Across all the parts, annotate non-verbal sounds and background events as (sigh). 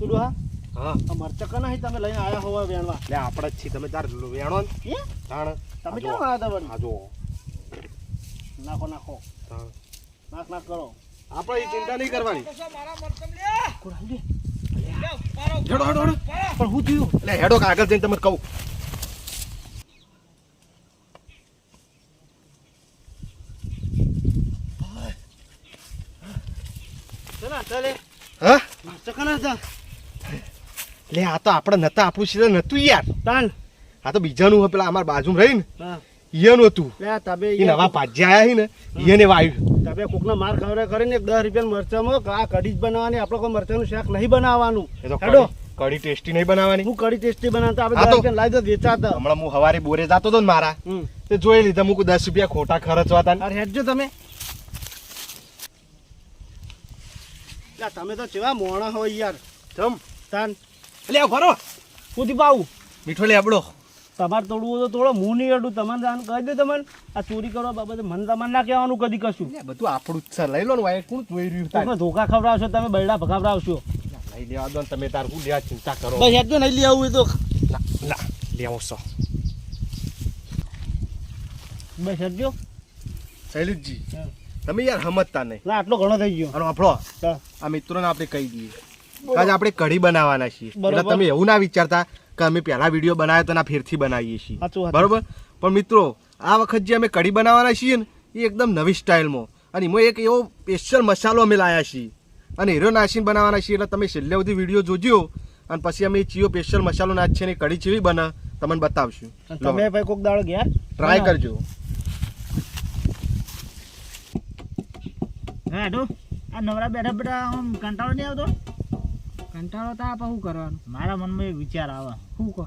તું હા? હા. આ મરચા કના હી તમે લઈને આયા હોવા વેણવા? લે આપણે જ છીએ. તમે તાર વેણો ને? તાણ. તમે કેમ આયા તા વળી? આ જો નાખો નાખો. તાણ. નાખ નાખ કરો. આપણે એ ચિંતા નહીં કરવાની. કોણ લે હેડો હેડો હેડો. પણ હું થયું? એટલે હેડો કે આગળ જઈને તમે કહું. ચલા ચાલે. હા? મરચા કના હતા? લે આ તો આપણે નતા આપણું સીધા નતું યાર. તાન આ તો બીજાનું હોય પેલા અમારા બાજુમાં રહી ને ઈયાનું હતું. લે તબે એ નવા ભાજ્યા આયા હી. ને ઈયાને વાવ્યું તબે કોકના માર ખવરે કરીને દસ રૂપિયા મરચામાં આ કઢી જ બનાવવાની આપણે કોઈ મરચાનું શાક નહીં બનાવવાનું. હેડો. કઢી ટેસ્ટી નહીં બનાવવાની. હું કઢી ટેસ્ટી બનાવતા આપણે તો. લાવી દો વેચાતા. હમણાં હું હવારે બોરે જતો હતો ને મારા. તે જોઈ લીધા મૂકું દસ રૂપિયા ખોટા ખર્ચવા હતા અરે હેડજો તમે. તમે તો કેવા મોણા હોય યાર. ચમ તાન લે ખરો કુદી પાવું મીઠો લે આપડો તમારે તોડવું તો તોડો હું નહીં અડું. તમને જાણ કહી દે તમને. આ ચોરી કરવા બાબતે મને તમારે ના કહેવાનું કદી કશું. બધું આપણું જ છે. લઈ લો ને કોણ જોઈ રહ્યું તમે ધોકા ખવડાવશો તમે બૈડા ભગાવડાવશો. લઈ લેવા દો તમે તાર હું લેવા ચિંતા કરો. બસ એટલું નહીં લઈ આવું એ તો. ના ના લેવો સો બસ હેડજો શૈલેષજી. તમે યાર સમજતા નહીં. આટલો ઘણો થઈ ગયો. અને આપણો. આ મિત્રોને આપણે કહી દઈએ. કાજ આપણે કઢી બનાવવાના છીએ. એટલે તમે એવું ના વિચારતા કે અમે પહેલા વીડિયો બનાવ્યો તો ના ફેરથી બનાવીએ છીએ. બરોબર? પણ મિત્રો આ વખત જે અમે કઢી બનાવવાના છીએ ને એ એકદમ નવી સ્ટાઇલમાં. અને એમાં એક એવો સ્પેશિયલ મસાલો અમે લાવ્યા છીએ. અને હીરો નાસીને બનાવવાના છીએ એટલે તમે છેલ્લે સુધી વીડિયો જોજો. અને પછી અમે ચીયો સ્પેશિયલ મસાલો નાખીએ ને કઢી ચીવી બને. તમને બતાવશું. તમે ભાઈ કોક દાડો ગયા ટ્રાય કરજો. હા આ નવરા બેઠા બેઠા આમ કંટાળો નહીં આવતો? કંટાળો તો આપે શું કરવાનું? મારા મનમાં એક વિચાર આવે. શું કહો?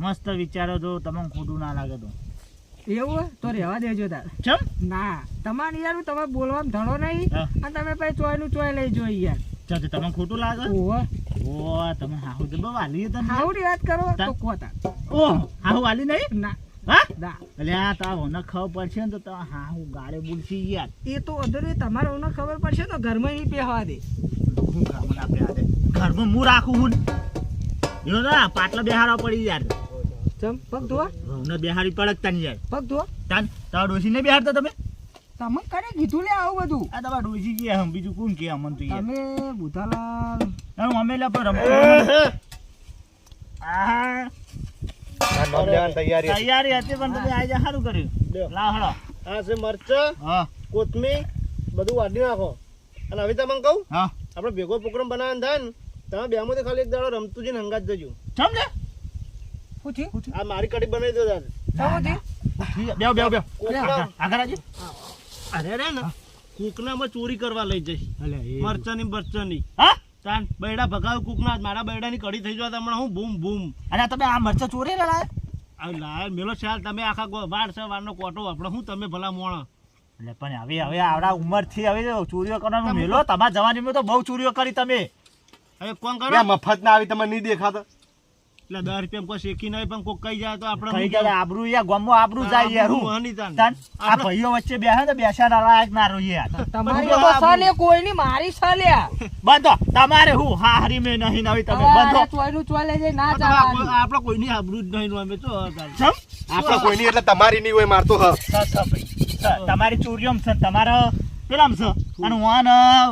મસ્ત વિચારો તો તમને ખોટું ના લાગે તો. એવું? તો રહેવા દેજો તાર. ચમ? ના તમારે યાર તમે બોલવાનું ધડો નહીં. અને તમે પછી ચોયનું ચોય લઈ જો યાર. ચાલ તે તમને ખોટું લાગે? ઓહો. ઓ તમે હાહુ તો વાલી તને હાવડી વાત કરો તો કહો તાર. ઓ હાહુ વાલી નહીં? ના. હા? આ તા ખબર પડશે ને તો તમે હાહુ ગાડે બોલશી યાર. એ તો અધર તમારે ઓને ખબર પડશે તો ઘરમાં એ પહેવા દે. હું ઘરમાં ના બેહાડે ઘરમાં હું રાખું હું જો ના પાટલા બેહારો પડી યાર. ચમ પગ ધોવા? ઘઉંને બેહારી પડકતા નહીં યાર પગ ધોવા? તાન તારા ડોસીને બેહારતા તમે? તમે કરે કીધું લે આવું બધું? આ તમારા ડોસી કે હમ? બીજું કોણ કે અમન તો યાર તમે બુધાલાલ. હું અમે લે રમતો. આ આ નામ લેવાની તૈયારી હતી. પણ તમે આજે સારું કર્યું. હળો આ છે મરચા હા. કોથમીર બધું વાડી નાખો. અને હવે તમને કહું હા. આપણે ભેગો પ્રોગ્રામ બનાવવાનું થાય ને તમે બે બેમાંથી ખાલી એક દાડો રમતું જઈને હંગાત જજો. ચમ લે? પૂછી. આ મારી કઢી બનાવી દો દાદા બે બે બેવ બેવ આગળ આજે. અરે રે ને. કૂકનામાં ચોરી કરવા લઈ જઈશ. મરચાની મરચાની. હા? તાન બૈડા ભગાવ કૂકના મારા બૈડાની કડી થઈ જવા હમણાં હું બૂમ બૂમ. અરે તમે આ મરચા ચોરી આ લાય મેલો શાલ તમે આખા વાર છે વારનો કોટો આપણે હું તમે ભલા મોણા. એટલે પણ હવે હવે આવડા ઉંમરથી હવે ચોરીઓ કરવાનો મેલો. તમારા જવાની તો બહુ ચોરીઓ કરી તમે. હવે કોણ કરો? મફત ના આવી તમને નહીં દેખાતા. એટલે દસ રૂપિયા કોઈ શેકી નહીં પણ કોઈ કઈ જાય તો આપણે કઈ ગયા આબરૂ યાર ગામમાં આબરૂ જાય યાર હું. હની તાન તાન આ ભાઈઓ વચ્ચે બેસે તો બેસા લાયક ના રહી યાર. તમારી કોઈ ની મારી બંધો તમારે હું હા હરી મેં નહીં નવી તમે બંધો. ચોયનું ચોય લઈ ના આ તો કોઈ- ની આબરૂ જ નહીં અમે તો આપણે કોઈની એટલે તમારી નહીં હોય મારતો હ. સ સ ભાઈ સ તમારી ચોરીઓમ છે તમારા પેલામ છે? અને હું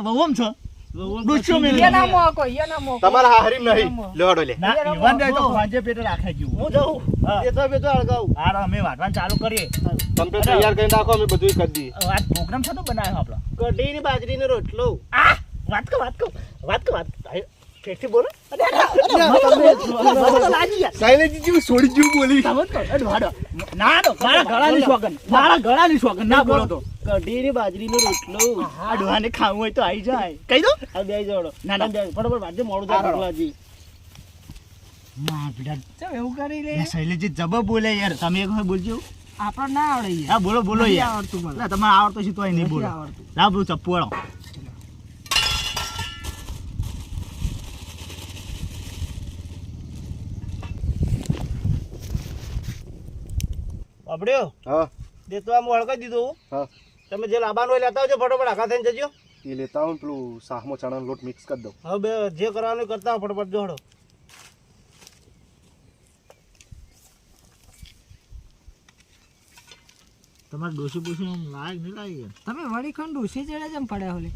વહુમ છે? ડૂચો મેં ના મોકો ના મોકો. તમારા હારી નહીં. લેવાડો લે ના ઈવન રહે તો વાંજે પેટે રાખે જેવું હું જઉં. હા. એ તો બેતો અળગાવું. હારો અમે વાટવાનું ચાલુ કરીએ. તમે તૈયાર કરીને રાખો અમે બધું કરી દઈએ. આ પ્રોગ્રામ છે તો બનાવ્યો આપણો. કઢી ની બાજરી ને રોટલો. આ વાત કો વાત કો વાત કો વાત. ઠેઠી બોલો. અરે અરે, છોડી જેવું બોલી. ના મારા ગળાની સોગન મારા ગળાની ના બોલો તો. કઢી ની બાજરી નો રોટલો આ ડોહાને ખાવું હોય તો આવી જાય. કહી દો. આ બે જોડો ના, ના. બે ફટાફટ વાંચે મોડું થાય ચમ એવું કરી લે. શૈલેજી જબર બોલે યાર તમે એક વખત બોલજો. આપણને ના આવડે યાર. હા બોલો બોલો યાર. આવડતું મને ના તમારે આવડતો છે તોય નહીં બોલો. આવડતું. લાવ બોલો ચપ્પુ વાળો અબડ્યો હા. દે તો આમ વળગાઈ દીધું. હા. તમે જે લાવવાનું હોય લેતા આવજો ફટોફટ આખા થઈને જજો. એ લેતા આવું પેલું સાહમો ચણાનો લોટ મિક્સ કરી દઉં. હવે જે કરવાનું કરતા ફટાફટ જોડો. તમારે ડોસી પૂછી લાયક નહીં લાગી તમે વળી ખંડ ડોસી જેડે જેમ પડ્યા હોલે?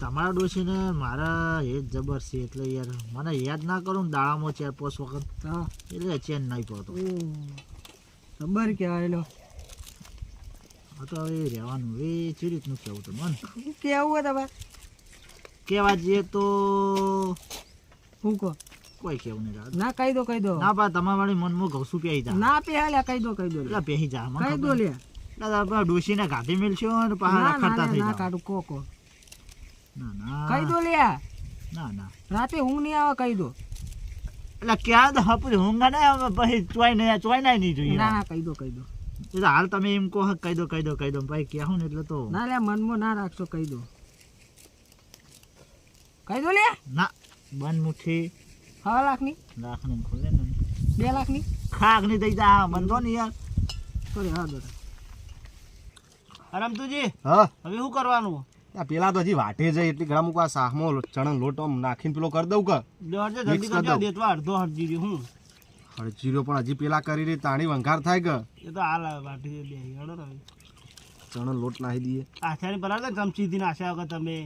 તમારા ડોસીને મારા એ જ જબર છે એટલે યાર મને યાદ ના કરું ને દાડામાં ચાર પાંચ વખત એટલે ચેન નહીં પડતો જબર કહેવાય લો. તો હવે રહેવાનું એ ચી રીતનું કેવું તો મન શું કેવું હોય તમારે કહેવા જઈએ તો શું કહો કોઈ કેવું નહીં ના કહી દો કહી દો ના પા તમારા વાળી મનમાં ઘઉં પહેરી જા ના પે હાલ્યા કહી દો કહી દો એટલે પહેરી જા કહી દો લે આપણે ડોસીને ગાંધી મેલશો અને પહાડ લે, ના કાઢું કો કો ના ના કહી દો લે ના ના રાતે ઊંઘ નહીં આવે કહી દો એટલે ક્યાં તો હપુ ઊંઘા ને આવે, પછી ચોય નહીં ચોઈ નહીં જોઈએ ના ના કહી દો કહી દો. એટલે હાલ તમે એમ કહો કહી દો કહી દો કહી દો. ભાઈ કહેવું ને એટલે તો. ના લે મનમાં ના રાખશો કહી દો. કહી દો લે ના બંધ મુઠ્ઠી. હા લાખની? લાખની ખોલે ને. બે લાખની? ખાગની નહીં જા બંધો ને યાર. સોરી હા દો રમતુજી હા? હવે શું કરવાનું? પેલા તો હજી વાટે જાય એટલી ઘણા મૂકવા શાહમાં ચણાનો લોટો નાખીને પેલો કરી દઉં કે? દોડજે જલ્દી કરી કરજો દઉં. દેતવા અડધો હરજી હું. હળજીરો પણ હજી પેલા કરી રહી તાણી વંઘાર થાય કે? એ તો હાલ બાટી બે હળો ને ચણો લોટ નાખી દઈએ. આશાની બરાબર ને ચમચીથી નાખ્યા વગર તમે.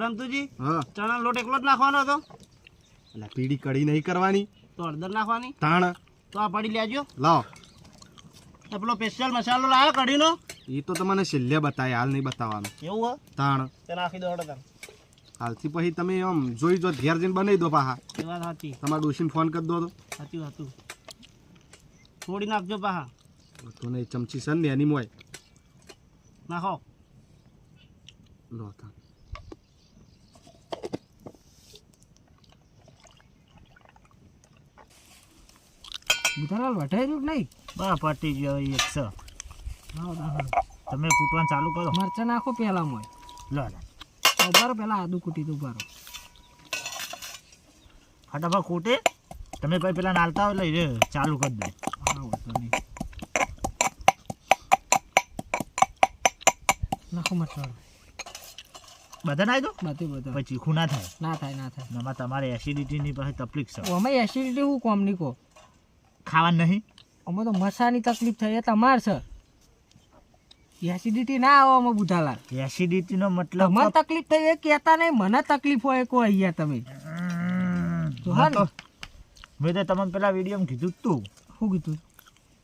રમતુજી હા. ચણા લોટ એકલો જ નાખવાનો હતો? એટલે પીડી કડી નહીં કરવાની. તો અડદર નાખવાની? તાણ. તો આ પડી લેજો. લાવ. પેલો સ્પેશિયલ મસાલો લાવ્યો કઢીનો? એ તો તમને છેલ્લે બતાય હાલ નહીં બતાવવાનું. એવું હો? તાણ. તે નાખી દો તાણ હાલથી પછી તમે આમ જોઈ જો ઘેર જઈને બનાવી દો પાહા. એ વાત સાચી. તમારા ડોશીને ફોન કરી દો તો. સાચું વાત થોડી નાખજો પાહા. તો નહીં ચમચી સન ને એની મોય. નાખો. લો તાણ. બુધાલાલ વઢાઈ રહ્યું કે નહીં? બા પટી ગયો એક છ. તમે કૂટવાનું ચાલુ કરો. મરચા નાખો પહેલા મોય લો. ઉભારો પહેલા આદુ કૂટી દો ઉભારો. ફટાફટ કૂટે. તમે કોઈ પેલા નાલતા હોય એ ચાલુ કરી દે. હા વાંધો નહીં. નાખો મરચા. બધા નાખી દો? બધું બધું. પછી ચીખું ના થાય. ના થાય ના થાય. એમાં તમારે એસિડિટીની પાસે તકલીફ છે. અમે એસિડિટી હું કોમ નહીં કહો? ખાવાનું નહીં? અમે તો મસાની તકલીફ થઈ એ તમાર છે. એસિડિટી ના આવો અમે બુધાલાલ. એસિડિટીનો મતલબ મને તકલીફ થઈ એ કહેતા નહીં મને તકલીફ હોય કો અહીંયા તમે. તો હા ને? મેં તો તમને પેલા વિડીયોમાં કીધું તું. શું કીધું?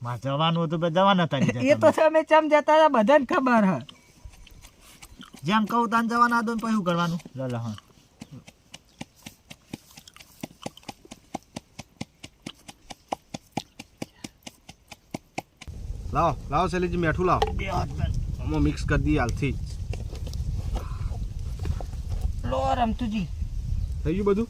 માં જવાનું હતું જવાના જવા નતા એ તો તમે. ચમ જતા હતા બધાને ખબર હ. જેમ કહું તાન જવાના ને પછી શું કરવાનું? લો હા. લાવો લાવો શૈલીજી મેઠું લાવો. આમાં મિક્સ કરી દઈએ હાલથી લો રમતુજી. થઈ ગયું બધું?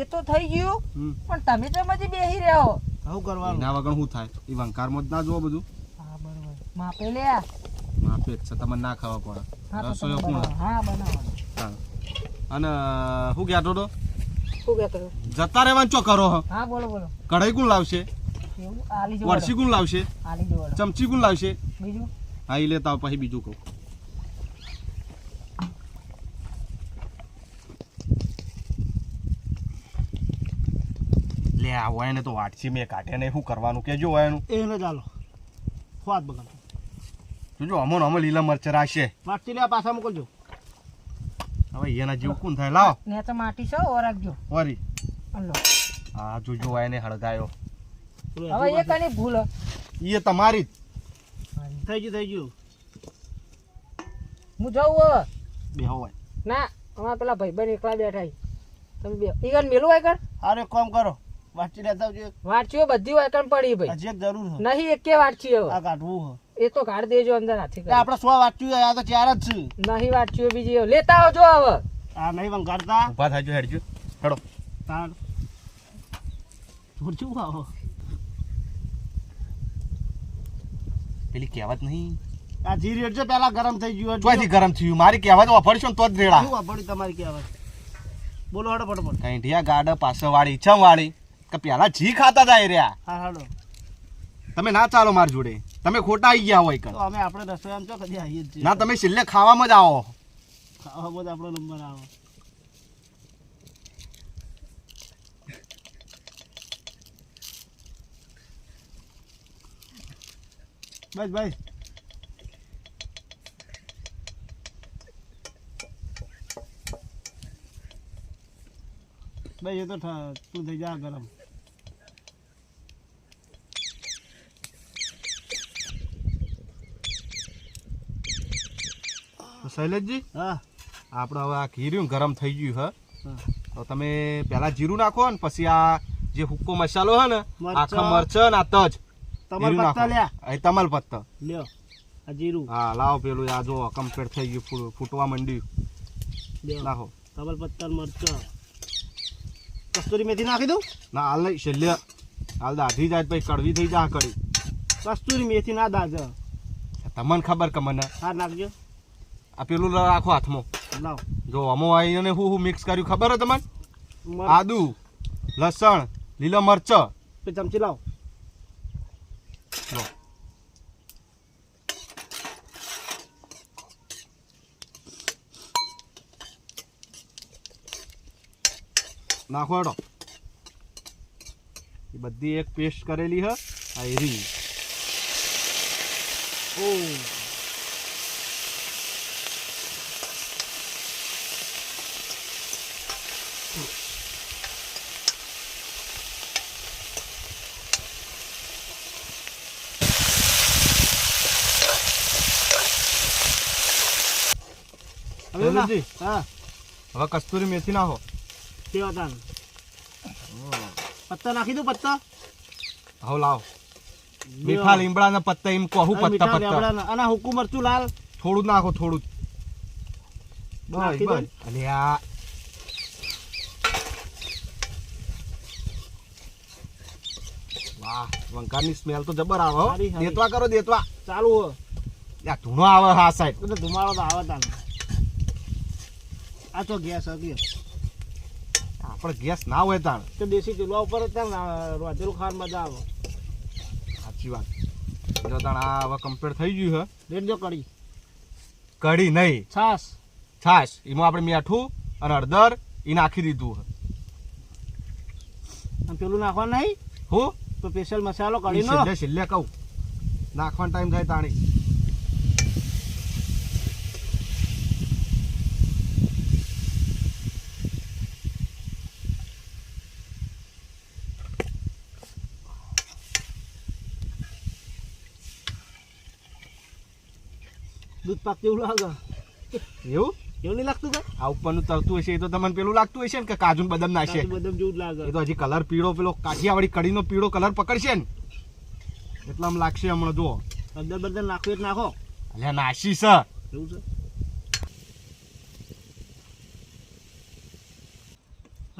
એ તો થઈ ગયું પણ તમે તો મજી બેહી રહ્યા. હો કરવાનું? ના વગર શું થાય? એ વંકારમાં જ ના જોવો બધું. હા બરોબર. માપે લે માપે છે તમને ના ખાવા પડે. રસોઈ કોણ? હા બનાવો. અને શું કહેતો તો શું કહેતો હતો? જતા રહેવાનું ચો કરો હા બોલો બોલો. કઢાઈ કોણ લાવશે? એવું? આલી જો વરસી ગુણ લાવશે? આલી જો ચમચી ગુણ લાવશે? બીજું? હા એ લેતા પછી બીજું કહું. લે આ હોય ને તો વાટછી મેં કાઢે ને શું કરવાનું? કેજો હોય એનું. એને ચાલો. સ્વાદ બગાડ. જોજો અમો ને અમો લીલા મરચ રાખશે. વાટકી લેવા પાછા મોકલજો. હવે એના જેવું કોણ થાય? લાવ. ને તો માટી છે ઓ રાખજો વરી હા જોજો હોય ને હળગાયો. હવે એ કની ભૂલ. હ. એ તમારી જ. થઈ ગયું થઈ ગયું. હું જાઉં હવે. બે હોય ના અમારા પેલા ભાઈબંધ એકલા બેઠા તમે બે. ઈગન મેલું હોય કર અરે કોમ કરો. વાંચી લેતા આવજો વાંચ્યો બધી વાયકણ પડી ભાઈ. હજી જરૂર છે. નહીં એકે વાંચી હવે. આ કાઢવું એ તો કાઢ દેજો અંદર હાથી આપણે સો વાંચ્યું આ તો ચાર જ છે. નહીં વાંચ્યું બીજી લેતા આવજો હવે. આ નહીં વંગાડતા ઊભા થાજો હેડજો. હેડો. તાર જોરજું આવો. પેલી કહેવત નહીં. આ જી રેડ છે પેલા ગરમ થઈ ગયું ચોથી ગરમ થયું? મારી કહેવત વાપરશો ને તો જ રેડા. શું વાપરી તમારી કહેવત? બોલો હડો ફટફટ. કઈઠિયા ગાડ પાછળ વાળી કે પેલા જી ખાતા હતા એ રહ્યા. હા હાડો. તમે ના ચાલો મારી જોડે. તમે ખોટા આવી ગયા હોય તો અમે આપણે રસોઈ આમ છો કદી આવીએ જ ના તમે છેલ્લે ખાવામાં જ આવો. ખાવા જ આપણો નંબર આવે. બસ બસ. ભાઈ એ તો તું થઈ જા ગરમ. શૈલેષજી હા. આપણે હવે આ ખીરું ગરમ થઈ ગયું હ. તો તમે પહેલા જીરું નાખો ને પછી આ જે હુક્કો મસાલો હે ને. આખા મરચા ને આ તજ. તમારે પત્તા લ્યા. નાખો તમાલ પત્તા. લ્યો. આ જીરું. હા લાવો પેલું આ જો કમ્પ્લીટ થઈ ગયું ફૂ- ફૂટવા માંડ્યું. લ્યો. નાખો. પત્તા ને કસ્તુરી મેથી નાખી દઉં? ના હાલ નહીં છેલ્લે. હાલ દાઢી જાય પછી કડવી થઈ જા કડી. કસ્તુરી મેથી ના દાજ. તમને ખબર કે મને? હા નાખજો. આ પેલું રાખો હાથમાં. લાવ. જો અમો આવીને હું હું મિક્સ કર્યું ખબર હે તમને? આદુ લસણ લીલા મરચાં. ચમચી લાવ. લો. નાખો હેડો. એ બધી એક પેસ્ટ કરેલી હ આ એરી. ઓ. હવે હા. હવે કસ્તુરી મેથી નાખો. કેવા તાન? પત્તા નાખી દો પત્તા? હવે લાવો. મીઠા લીમડાના પત્તા એમ કહું પત્તા પત્તા. અને હુકુ મરચું લાલ. થોડું નાખો થોડું આ. વાહ વંકારની સ્મેલ તો જબર આવે. દેતવા કરો દેતવા. ચાલુ ધૂણો આવે હા સાહેબ. ધુમાડો તો આવે તાન. આ તો ગેસ હતી. આપણે ગેસ ના હોય તાણ તો દેશી ચૂલા ઉપર જ તાન રોટેલું ખાવાની મજા આવે. સાચી વાત. જો તાણ આ હવે કમ્પ્લીટ થઈ ગયું છે રેડ જો કડી કઢી નહીં. છાસ છાશ. એમાં આપણે મીઠું અને હળદર એ નાખી દીધું હે. અને પેલું નાખવાનું નહીં? હું? તો સ્પેશિયલ મસાલો કઢીનો. છેલ્લે છેલ્લે કહું. નાખવાનો ટાઈમ થાય તાણી. દૂધ પાક જેવું લાગે. એવું? એવું નહીં લાગતું કઈ આ ઉપરનું તરતું હશે એ તો તમને પેલું લાગતું હશે ને કે કાજુ બદામ કાજુ બદામ જેવું લાગે. એ તો હજી કલર પીળો પેલો કાઠિયાવાડી કઢીનો પીળો કલર પકડશે ને. એટલે આમ લાગશે હમણાં જુઓ. અંદર બધા નાખો એટલે નાખો. એટલે નાશી સર. એવું છે?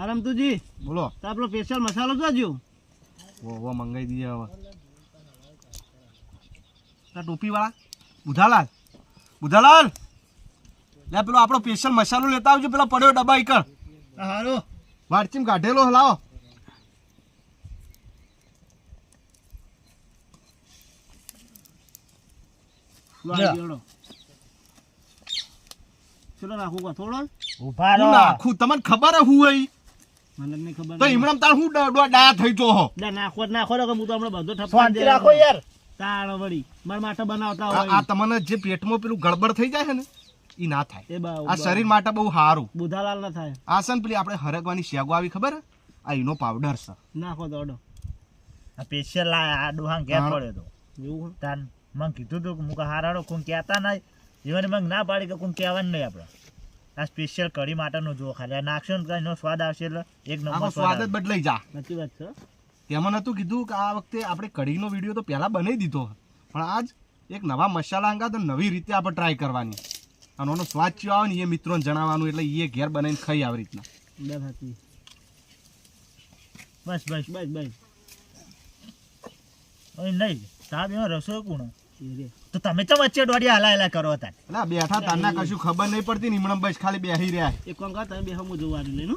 આરામતુજી બોલો. તો આપણો સ્પેશિયલ મસાલો જોજો વો વો મંગાઈ દઈએ હવે. આ ટોપી વાળા બુધાલાલ બુધાલાલ લે પેલો આપણો સ્પેશિયલ મસાલો લેતા આવજો પેલો પડ્યો ડબ્બા ઈકળ હારો વાટચીમ કાઢેલો લાવો જા. ચલો નાખું થોડો ઊભા રહો. નાખું? તમને ખબર હે મને નહીં ખબર તો ઈમણામ તાર હું ડાયા થઈ જો હો. નાખો નાખો હું તો હમણાં બધો ઠપકા રાખો યાર. તાળ વળી. મારા માટે બનાવતા હોય. આ તમને જે પેટમાં પેલું ગડબડ થઈ જાય છે ને ઈ ના થાય. આ શરીર માટે બહુ સારું. બુધાલાલ ના થાય. આસન પેલી આપણે હરગવાની શેગો આવી ખબર? આ ઈનો પાવડર છે. નાખો દોડો આ સ્પેશિયલ આ ડોહાં કે. પડ્યો તો. એવું તાન મને કીધું તું કે મુકા હારાડો કોણ કહેતા ના જીવન મને ના પાડી કે કોણ કહેવાનું નહીં આપણે. આ સ્પેશિયલ કઢી માટેનું જો ખાલી નાખશો ને એનો સ્વાદ આવશે એટલે એક નંબર સ્વાદ જ બદલાઈ જા. નથી વાત છે? તેમાં નહોતું કીધું કે આ વખતે આપણે કઢીનો વીડિયો તો પહેલાં બનાવી દીધો પણ આજ એક નવા મસાલા અંગા તો નવી રીતે આપણે ટ્રાય કરવાની. અને એનો સ્વાદ ચેવો આવે ને એ મિત્રોને જણાવવાનું એટલે એ ઘેર બનાવીને ખાઈ આવી રીતના. બસ બસ બસ બસ. હવે નહીં સાહેબ એમાં રસોઈ કોણ? તો તમે તો વચ્ચે દોડી હલા હલા કરો હતા. બેઠા તારના કશું ખબર નહીં પડતી ને હમણાં બસ ખાલી બેસી રહ્યા. એક કામ તમે બે હું જોવાનું લઈને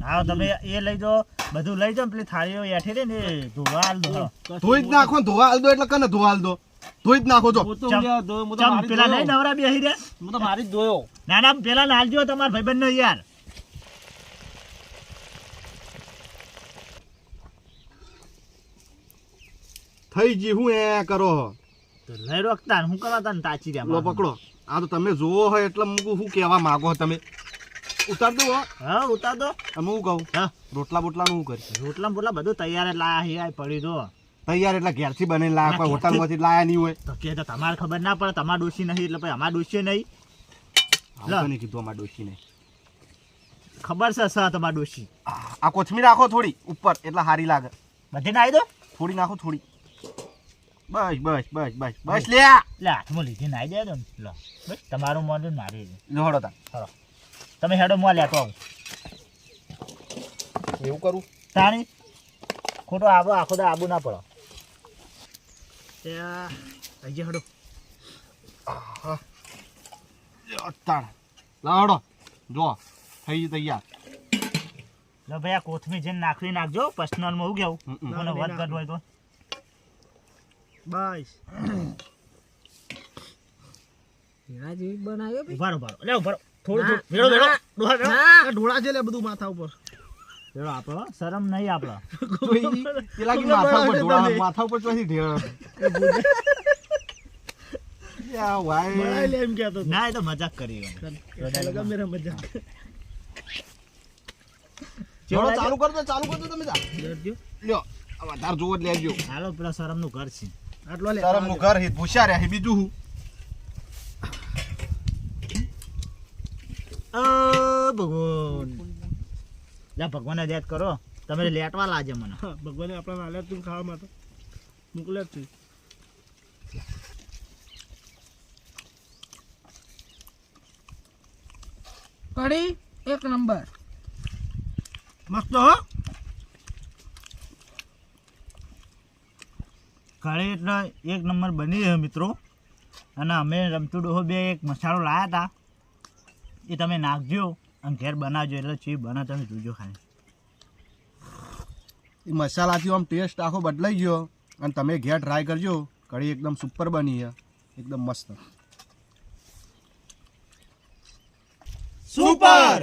હો. તમે એ લઈ જો બધું લઈ જાઓ પેલી થાળીઓ એઠી રે ને ધોવા હાલ દો ધોઈ જ નાખો ને ધોવા હાલ દો એટલે કને ધોવા હાલ દો ધોઈ જ નાખો જો. ચમ- પેલા લઈ નવરા બેહી રહ્યા? હું તો મારી જ ધોયો. ના ના પેલા લાલજો તમારા ભાઈબંધ યાર. થઈ જી હું એ કરો. લઈ રોકતા હું કરવા તને તાચી લો રહ્યા પકડો. આ તો તમે જોવો હોય એટલે મૂકું શું કહેવા માંગો તમે? ઉતાર દો હો. ઉતાર દો. અમે હું કહું હા. રોટલા બોટલાનું હું કરી રોટલા બોટલા બધું તૈયાર એટલે આ પડી દો તૈયાર એટલે ઘેરથી બને લાયા કોઈ? હોટલમાંથી લાયા નહીં હોય. તો કે તો તમારે ખબર ના પડે તમારા ડોશી નહીં એટલે ભાઈ અમારા ડોશી નહીં. કીધું લા. તો નહીં અમારા ખબર છે સર તમારા ડોશી? આ કોથમીર નાખો થોડી ઉપર એટલે સારી લાગે. બધી નાખી દો. થોડી નાખો થોડી. બસ બસ બસ બસ બસ લે. લે હાથમાં લીધી નાઈ દે ને. લો. બસ તમારું મોં મારી દે લોહડો તા તમે હેડો મોં લેતો આવું. એવું કરું? તાણી ખોટો આબો આખો દા આબુ ના પડો. એ અહીં હેડો. તાણ લાવડો જો થઈ તૈયાર. લો ભાઈ આ કોથમીર જેને નાખવી નાખજો પર્સનલમાં હું કેવું? મને વધ ઘટ હોય તો. બસ જેવી બનાવ્યો. ઉભારો ઉભારો. લે ઉભારો. થોડું ના, થોડું ભેળો ભેળો ના. ડોહા ભેળો આ ઢોળા છે લે બધું માથા ઉપર. આપણો. શરમ નહીં આપણો. પેલા કે માથા ઉપર ઢોળા માથા ઉપર ચોથી ઢેળ (laughs) યા વાય લે એમ કહેતો ના એ તો મજાક કરી લગા મેરા ચાલુ કર દો ચાલુ કર દો તમે તા લેજો. લ્યો વધારે જોવો લેજો. હાલો પેલા શરમનું ઘર છે. આટલો લે. શરમનું ઘર હિત ભૂસ્યા રહ્યા હે બીજું હું ભગવાન. લે ભગવાનને યાદ કરો. તમે લેટવા લાજે મને. ભગવાને આપણા નાલ્યા તું ખાવા માટે. મોકલ્યા જ છે કઢી એક નંબર. મસ્ત હો. કઢી એટલે એક નંબર બની છે મિત્રો. અને અમે રમચુડો ડોહો બે એક મસાલો લાયા હતા એ તમે નાખજો અને ઘેર બનાવજો એટલે ચી બને તમે જોજો ખાલી. એ મસાલાથી આમ ટેસ્ટ આખો બદલાઈ ગયો અને તમે ઘેર ટ્રાય કરજો. કઢી એકદમ સુપર બની છે. એકદમ મસ્ત. સુપર